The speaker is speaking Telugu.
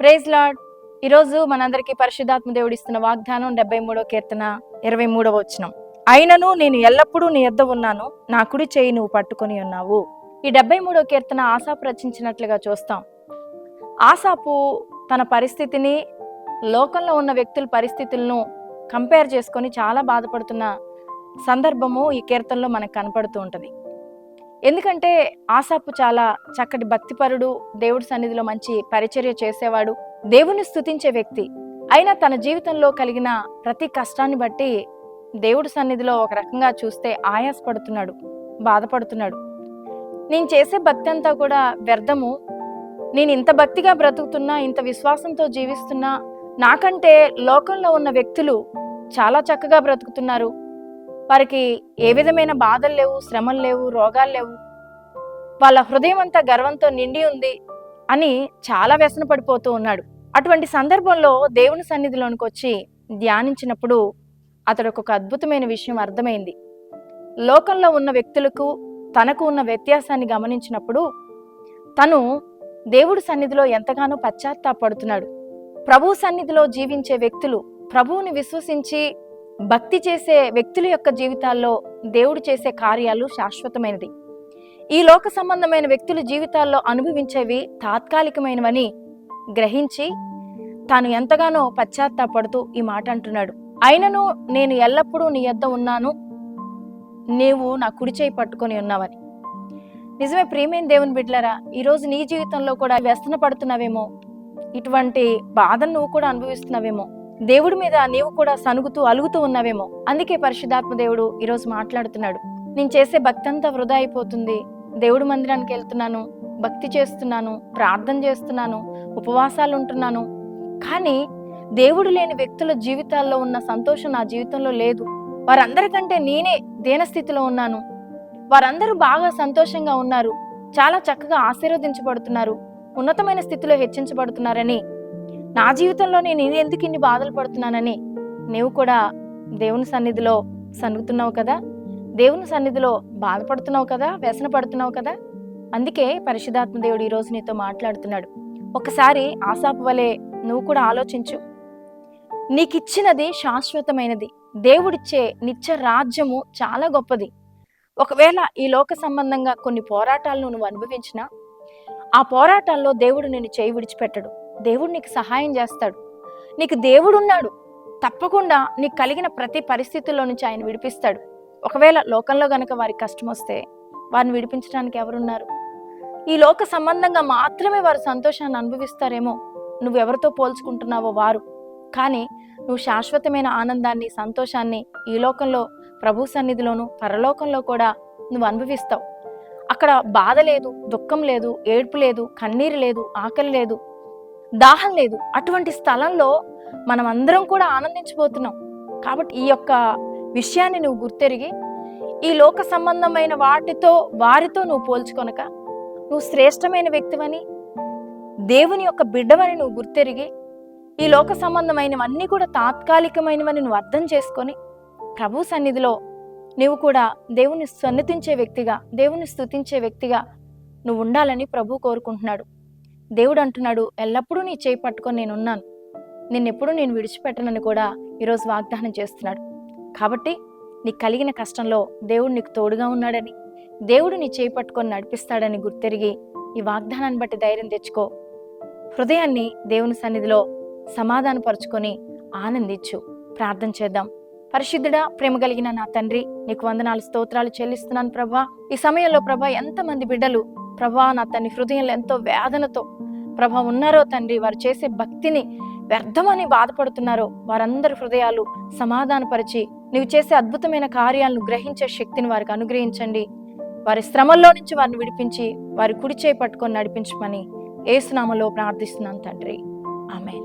ప్రేజ్ లాడ్ ఈరోజు మనందరికీ పరిశుద్ధాత్మ దేవుడు ఇస్తున్న వాగ్దానం డెబ్బై మూడో కీర్తన ఇరవై మూడవ వచనం. అయినను నేను ఎల్లప్పుడూ నీ ఎద్ద ఉన్నాను నా కుడి చేయి నువ్వు పట్టుకొని ఉన్నావు. ఈ డెబ్బై మూడో కీర్తన ఆశాపు రచించినట్లుగా చూస్తాం. ఆసాపు తన పరిస్థితిని లోకంలో ఉన్న వ్యక్తుల పరిస్థితులను కంపేర్ చేసుకొని చాలా బాధపడుతున్న సందర్భము ఈ కీర్తనలో మనకు కనపడుతూ ఉంటుంది. ఎందుకంటే ఆసాపు చాలా చక్కటి భక్తిపరుడు దేవుడి సన్నిధిలో మంచి పరిచర్య చేసేవాడు దేవుని స్థుతించే వ్యక్తి. అయినా తన జీవితంలో కలిగిన ప్రతి కష్టాన్ని బట్టి దేవుడి సన్నిధిలో ఒక రకంగా చూస్తే ఆయాసపడుతున్నాడు బాధపడుతున్నాడు. నేను చేసే భక్తి అంతా కూడా వ్యర్థము. నేను ఇంత భక్తిగా బ్రతుకుతున్నా ఇంత విశ్వాసంతో జీవిస్తున్నా నాకంటే లోకంలో ఉన్న వ్యక్తులు చాలా చక్కగా బ్రతుకుతున్నారు. వారికి ఏ విధమైన బాధలు లేవు శ్రమలు లేవు రోగాలు లేవు. వాళ్ళ హృదయం అంతా గర్వంతో నిండి ఉంది అని చాలా వ్యసన పడిపోతూ ఉన్నాడు. అటువంటి సందర్భంలో దేవుని సన్నిధిలోనికి వచ్చి ధ్యానించినప్పుడు అతడికి ఒక అద్భుతమైన విషయం అర్థమైంది. లోకంలో ఉన్న వ్యక్తులకు తనకు ఉన్న వ్యత్యాసాన్ని గమనించినప్పుడు తను దేవుడి సన్నిధిలో ఎంతగానో పశ్చాత్తాపడుతున్నాడు. ప్రభు సన్నిధిలో జీవించే వ్యక్తులు ప్రభువుని విశ్వసించి భక్తి చేసే వ్యక్తుల యొక్క జీవితాల్లో దేవుడు చేసే కార్యాలు శాశ్వతమైనది. ఈ లోక సంబంధమైన వ్యక్తుల జీవితాల్లో అనుభవించేవి తాత్కాలికమైనవని గ్రహించి తాను ఎంతగానో పశ్చాత్తాపడుతూ ఈ మాట అంటున్నాడు. అయినను నేను ఎల్లప్పుడూ నీ యొద్ద ఉన్నాను. నీవు నా కుడి చేయి పట్టుకొని ఉన్నావని. నిజమే ప్రేమైన దేవుని బిడ్డలరా ఈరోజు నీ జీవితంలో కూడా వ్యసన పడుతున్నావేమో ఇటువంటి బాధను నువ్వు కూడా అనుభవిస్తున్నావేమో దేవుడి మీద నీవు కూడా సనుగుతూ అలుగుతూ ఉన్నావేమో. అందుకే పరిశుద్ధాత్మ దేవుడు ఈరోజు మాట్లాడుతున్నాడు. నేను చేసే భక్తి అంతా వృధా అయిపోతుంది. దేవుడి మందిరానికి వెళ్తున్నాను భక్తి చేస్తున్నాను ప్రార్థన చేస్తున్నాను ఉపవాసాలు ఉంటున్నాను కానీ దేవుడు లేని వ్యక్తుల జీవితాల్లో ఉన్న సంతోషం నా జీవితంలో లేదు. వారందరికంటే నేనే దీనస్థితిలో ఉన్నాను. వారందరూ బాగా సంతోషంగా ఉన్నారు. చాలా చక్కగా ఆశీర్వదించబడుతున్నారు. ఉన్నతమైన స్థితిలో హెచ్చించబడుతున్నారని నా జీవితంలో నేను ఎందుకు ఇన్ని బాధలు పడుతున్నానని నీవు కూడా దేవుని సన్నిధిలో సనుగుతున్నావు కదా? దేవుని సన్నిధిలో బాధపడుతున్నావు కదా? వ్యసన పడుతున్నావు కదా? అందుకే పరిశుధాత్మ దేవుడు ఈరోజు నీతో మాట్లాడుతున్నాడు. ఒకసారి ఆశాపు వలె నువ్వు కూడా ఆలోచించు. నీకిచ్చినది శాశ్వతమైనది. దేవుడిచ్చే నిత్య రాజ్యము చాలా గొప్పది. ఒకవేళ ఈ లోక సంబంధంగా కొన్ని పోరాటాలను నువ్వు అనుభవించినా ఆ పోరాటాల్లో దేవుడు నిన్ను చేయి విడిచిపెట్టడు. దేవుడు నీకు సహాయం చేస్తాడు. నీకు దేవుడు ఉన్నాడు తప్పకుండా నీకు కలిగిన ప్రతి పరిస్థితుల్లో నుంచి ఆయన విడిపిస్తాడు. ఒకవేళ లోకంలో గనక వారికి కష్టం వస్తే వారిని విడిపించడానికి ఎవరున్నారు? ఈ లోక సంబంధంగా మాత్రమే వారు సంతోషాన్ని అనుభవిస్తారేమో నువ్వెవరితో పోల్చుకుంటున్నావో వారు. కానీ నువ్వు శాశ్వతమైన ఆనందాన్ని సంతోషాన్ని ఈ లోకంలో ప్రభు సన్నిధిలోను పరలోకంలో కూడా నువ్వు అనుభవిస్తావు. అక్కడ బాధ లేదు దుఃఖం లేదు ఏడ్పు లేదు కన్నీరు లేదు ఆకలి లేదు. దాహం లేదు. అటువంటి స్థలంలో మనం అందరం కూడా ఆనందించబోతున్నాం. కాబట్టి ఈ యొక్క విషయాన్ని నువ్వు గుర్తెరిగి ఈ లోక సంబంధమైన వాటితో వారితో నువ్వు పోల్చుకొనక నువ్వు శ్రేష్టమైన వ్యక్తివని దేవుని యొక్క బిడ్డవని నువ్వు గుర్తెరిగి ఈ లోక సంబంధమైనవన్నీ కూడా తాత్కాలికమైనవని నువ్వు అర్థం చేసుకొని ప్రభు సన్నిధిలో నువ్వు కూడా దేవుని సన్నిధించే వ్యక్తిగా దేవుని స్తుతించే వ్యక్తిగా నువ్వు ఉండాలని ప్రభు కోరుకుంటున్నాడు. దేవుడు అంటున్నాడు ఎల్లప్పుడూ నీ చేయి పట్టుకొని నేను ఉన్నాను నిన్నెప్పుడు నేను విడిచిపెట్టనని కూడా ఈరోజు వాగ్దానం చేస్తున్నాడు. కాబట్టి నీకు కలిగిన కష్టంలో దేవుడు నీకు తోడుగా ఉన్నాడని దేవుడు నీ చేయి పట్టుకొని నడిపిస్తాడని గుర్తెరిగి ఈ వాగ్దానాన్ని బట్టి ధైర్యం తెచ్చుకో. హృదయాన్ని దేవుని సన్నిధిలో సమాధానపరుచుకొని ఆనందించు. ప్రార్థన చేద్దాం. పరిశుద్ధుడా ప్రేమ కలిగిన నా తండ్రి నీకు వందనాలు స్తోత్రాలు చెల్లిస్తున్నాను ప్రభా. ఈ సమయంలో ప్రభా ఎంతమంది బిడ్డలు ప్రభా నా తన హృదయంలో ఎంతో వేదనతో ప్రభా ఉన్నారో తండ్రి వారు చేసే భక్తిని వ్యర్థమని బాధపడుతున్నారో. వారందరి హృదయాలు సమాధానపరిచి నీవు చేసే అద్భుతమైన కార్యాలను గ్రహించే శక్తిని వారికి అనుగ్రహించండి. వారి శ్రమల్లో నుంచి వారిని విడిపించి వారి కుడి చేయి పట్టుకొని నడిపించమని ఏసునామలో ప్రార్థిస్తున్నాను తండ్రి. ఆమె